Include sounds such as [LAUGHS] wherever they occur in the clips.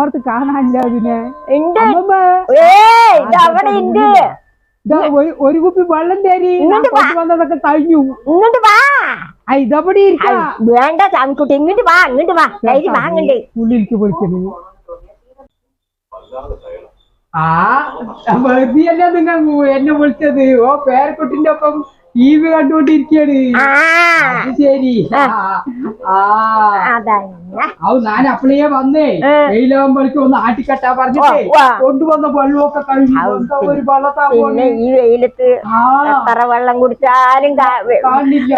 നമ്മളടുത്ത് കാണാനില്ല അതിനെ ഇതാ ഒരു- കുപ്പി വെള്ളം തരി. വന്നതൊക്കെ കഴിഞ്ഞു. ഇങ്ങോട്ട് വാ. ഇരിക്കാ. വേണ്ട സാമിക്കുട്ടി ഇങ്ങോട്ട് വാ ഇങ്ങോട്ട് വാ. ധൈര്യം വാങ്ങണ്ടേ ഉള്ളിലേക്ക് വിളിച്ചത് ആ വെറുതെയല്ല നിങ്ങൾ എന്നെ വിളിച്ചത്? ഓ പേരക്കുട്ടിന്റെ ഒപ്പം ടി വി കണ്ടുകൊണ്ടിരിക്കാണ് ആ. അത് ശരി. ഔ ഞാൻ അപ്പളേ വന്നേ. വെയിലാകുമ്പോഴേക്കും ഒന്ന് ആട്ടിക്കട്ടാ പറഞ്ഞിട്ടേ. കൊണ്ടുവന്ന വെള്ളമൊക്കെ കഴിഞ്ഞു ഒരു വെള്ളത്താ പിന്നെ ഈ വെയിലത്ത് എത്ര വെള്ളം കുടിച്ചാലും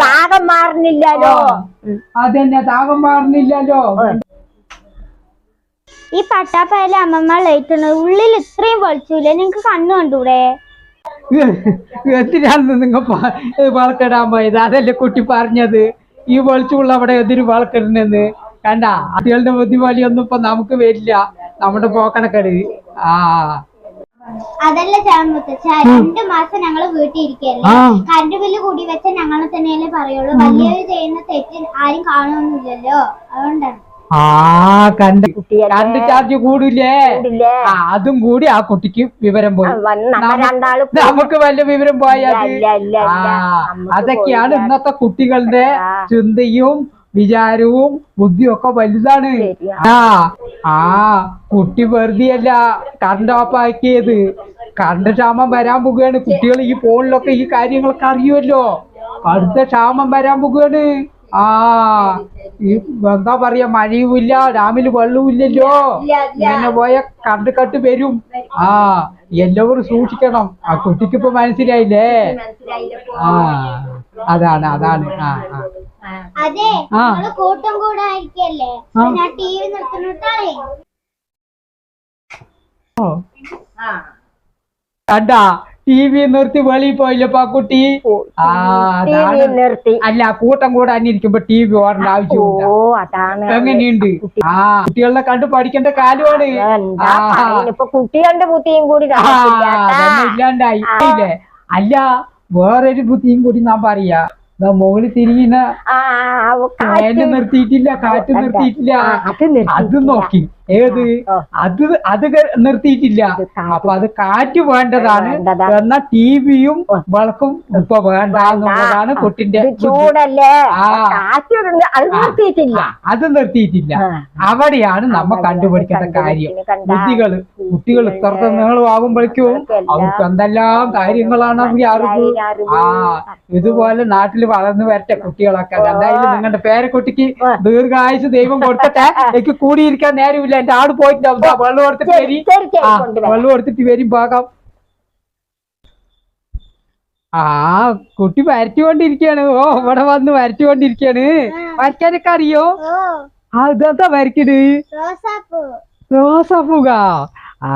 താകം മാറുന്നില്ലല്ലോ. അതന്നെ താപം മാറുന്നില്ലല്ലോ. ഈ പട്ടാപ്പയലെ അമ്മമ്മ ലൈറ്റ് ഉള്ളിൽ ഇത്രയും വെളിച്ചില്ല നിങ്ങക്ക് കണ്ണു കണ്ടൂടെ? എന്തിനാണ് നിങ്ങൾ വളക്കിടാൻ പോയത്? അതല്ലേ കുട്ടി പറഞ്ഞത്. ഈ വെളിച്ചുള്ള അവിടെ എതിര് വളക്കിടുന്നെന്ന് കണ്ട? കുട്ടികളുടെ ബുദ്ധിമാലിയൊന്നും ഇപ്പൊ നമുക്ക് വരില്ല. നമ്മുടെ പോക്കണക്കട്. ആ. അതല്ല ചാമുത്തച്ഛ രണ്ട് മാസം ഞങ്ങൾ വീട്ടിൽ ഇരിക്കല്ലേ. കറണ്ട് ബില്ല് കൂടി വെച്ച ഞങ്ങൾ തന്നെയല്ലേ പറയുള്ളൂ. വലിയവര് ചെയ്യുന്ന തെറ്റ് ആരും കാണുന്നില്ലല്ലോ അതുകൊണ്ടാണ്. ആ. കണ്ട്? കണ്ട് ചാർജ് കൂടില്ലേ? ആ അതും കൂടി ആ കുട്ടിക്ക് വിവരം പോയി. നമുക്ക് വല്ല വിവരം പോയി ഇല്ല, ഇല്ല, ആ അതൊക്കെയാണ് ഇന്നത്തെ കുട്ടികളുടെ ചിന്തയും വിചാരവും ബുദ്ധിയും ഒക്കെ വലുതാണ്. ആ ആ കുട്ടി വെറുതെയല്ല കറണ്ട് ഓഫ് ആക്കിയത്. കറണ്ട് ക്ഷാമം വരാൻ പോകുകയാണ് കുട്ടികൾ ഈ ഫോണിലൊക്കെ ഈ കാര്യങ്ങളൊക്കെ അറിയുമല്ലോ. അടുത്ത ക്ഷാമം വരാൻ പോകുകയാണ് ആ ഈ എന്താ പറയാ മഴയുമില്ല ഡാമിൽ വെള്ളവുമില്ലല്ലോ. ഇങ്ങനെ പോയ കണ്ട് കട്ട് വരും. ആ എല്ലാവരും സൂക്ഷിക്കണം. ആ കുട്ടിക്ക് ഇപ്പൊ മനസ്സിലായില്ലേ? ആ അതാണ് അതാണ്. ആ ആ. കൂട്ടം കൂടെ. കണ്ടാ? ടി വി നിർത്തി വെളിയിൽ പോയില്ലേ പാക്കുട്ടി ആ അതാണ്. നിർത്തി. അല്ല കൂട്ടം കൂടാൻ ഇരിക്കുമ്പോ ടി വി ഓടേണ്ട ഓ ആവശ്യമില്ല അതാണ്. എങ്ങനെയുണ്ട്? ആ കുട്ടികളെ കണ്ട് പഠിക്കേണ്ട കാലമാണ്. എന്താ ആ. പറയുന്നെ, ഇപ്പൊ കുട്ടികളുടെ ബുദ്ധിയും കൂടി ആ, നടക്കില്ല അതന്നെ ഇല്ലാണ്ടായി. ഇല്ലേ? അല്ല വേറൊരു ബുദ്ധിയും കൂടി നാം പറയാ. ദാ മുകളിൽ തിരിയുന്ന ആ കാറ്റ്. ഫാന് നിർത്തിയിട്ടില്ല കാറ്റ് നിർത്തിയിട്ടില്ല. ആ, അത് നിർത്തിയിട്ടില്ല. അത് നോക്കി. ഏത്? അത് അത് നിർത്തിയിട്ടില്ല. അപ്പൊ അത് കാറ്റ് വേണ്ടതാണ്. എന്നാ ടിവിയും വിളക്കും ഇപ്പൊ വേണ്ട എന്നുള്ളതാണ് കുട്ടിന്റെ. അത് നിർത്തിയിട്ടില്ല. അവിടെയാണ് നമ്മ കണ്ടുപിടിക്കേണ്ട കാര്യം. കുട്ടികൾ കുട്ടികൾ ഇത്ര അവർക്കെല്ലാം അവർക്ക് എന്തെല്ലാം കാര്യങ്ങളാണ് അറിവ്? അറിവ്. ആ ഇതുപോലെ നാട്ടിൽ വളർന്നു വരട്ടെ കുട്ടികളൊക്കെ. എന്തായാലും നിങ്ങളുടെ പേരക്കുട്ടിക്ക് ദീർഘായുസ് ദൈവം കൊടുത്തട്ടെ [LAUGHS] എനിക്ക് കൂടിയിരിക്കാൻ നേരമില്ല. എന്റെ ആട് പോയിട്ടുണ്ടാവും ദാ വെള്ളം എടുത്തിട്ട് വരി. ആ. വെള്ളം എടുത്തിട്ട് വരും പാകാം. ആ കുട്ടി വരച്ചുകൊണ്ടിരിക്കാണ് ഓ ഇവിടെ വന്ന് വരച്ചുകൊണ്ടിരിക്കാണ് വരയ്ക്കാനൊക്കെ അറിയോ? ആ ഇതെന്താ വരയ്ക്കണ്? റോസാപ്പൂ. റോസപ്പുക ആ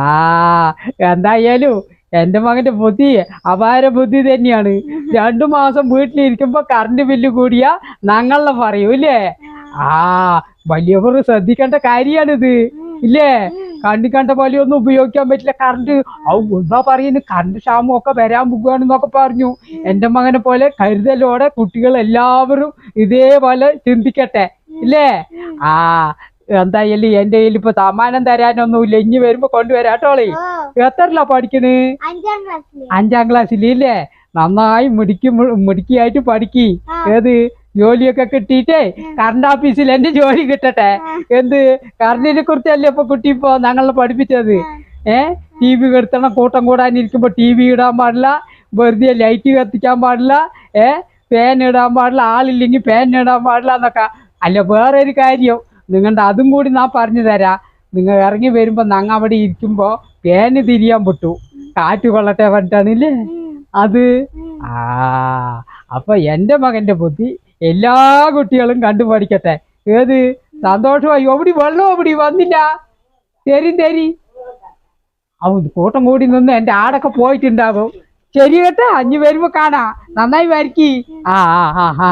എന്തായാലും എന്റെ മകന്റെ ബുദ്ധി അപാര ബുദ്ധി തന്നെയാണ്. രണ്ടു മാസം വീട്ടിലിരിക്കുമ്പോ കറണ്ട് ബില്ല് കൂടിയ ഞങ്ങളെ പറയൂ ഇല്ലേ ആ വലിയവർ ശ്രദ്ധിക്കേണ്ട കാര്യാണിത്. ഇല്ലേ? കണ്ണി കണ്ട പോലെ ഒന്നും ഉപയോഗിക്കാൻ പറ്റില്ല. കറണ്ട് എന്താ പറയുന്നത് കറണ്ട് ക്ഷാമം ഒക്കെ വരാൻ പോകുകയാണെന്നൊക്കെ പറഞ്ഞു. എന്റെ മകനെ പോലെ കരുതലോടെ കുട്ടികൾ എല്ലാവരും ഇതേപോലെ ചിന്തിക്കട്ടെ. ഇല്ലേ? ആ എന്തായാലും എന്റെ കയ്യിൽ ഇപ്പൊ സമ്മാനം തരാനൊന്നുമില്ല. ഇനി വരുമ്പോ കൊണ്ടുവരാട്ടോളേ എത്രല്ല പഠിക്കണ്? അഞ്ചാം ക്ലാസ്സിൽ ഇല്ലേ? നന്നായി മിടുക്കി മിടുക്കിയായിട്ട് പഠിക്കി. ഏത്? ജോലിയൊക്കെ കിട്ടിയിട്ടേ കറണ്ട് ഓഫീസിൽ എന്റെ ജോലി കിട്ടട്ടെ. എന്ത്? കറണ്ടിനെ കുറിച്ചല്ലേ ഇപ്പൊ കുട്ടി ഇപ്പൊ ഞങ്ങളെ പഠിപ്പിച്ചത്? ഏ? ടി വി കെടുത്തണം കൂട്ടം കൂടാനിരിക്കുമ്പോ ടി വി ഇടാൻ പാടില്ല വെറുതെ ലൈറ്റ് കത്തിക്കാൻ പാടില്ല ഏ? ഫാൻ ഇടാൻ പാടില്ല ആളില്ലെങ്കിൽ ഫാൻ ഇടാൻ പാടില്ല എന്നൊക്കെ. അല്ല വേറെ ഒരു കാര്യം. നിങ്ങളുടെ അതും കൂടി ഞാൻ പറഞ്ഞു തരാം. നിങ്ങൾ ഇറങ്ങി വരുമ്പോ ഞങ്ങൾ അവിടെ ഇരിക്കുമ്പോ ഫാന് തിരിയാൻ പൊട്ടു. കാറ്റ് കൊള്ളട്ടെ പറഞ്ഞിട്ടാണില്ലേ അത്? ആ. അപ്പൊ എന്റെ മകന്റെ ബുദ്ധി എല്ലാ കുട്ടികളും കണ്ടു പഠിക്കട്ടെ ഏത്? സന്തോഷമായി. എവിടെ വെള്ളം എവിടെ? വന്നില്ല. തരി തരി. അവൻ കൂട്ടം കൂടി നിന്ന് എന്റെ ആടൊക്കെ പോയിട്ടുണ്ടാവും ശരി കേട്ടാ. അഞ്ഞു വരുമ്പോ കാണാ. നന്നായി വരക്കി. ആ ആ ആ ആ.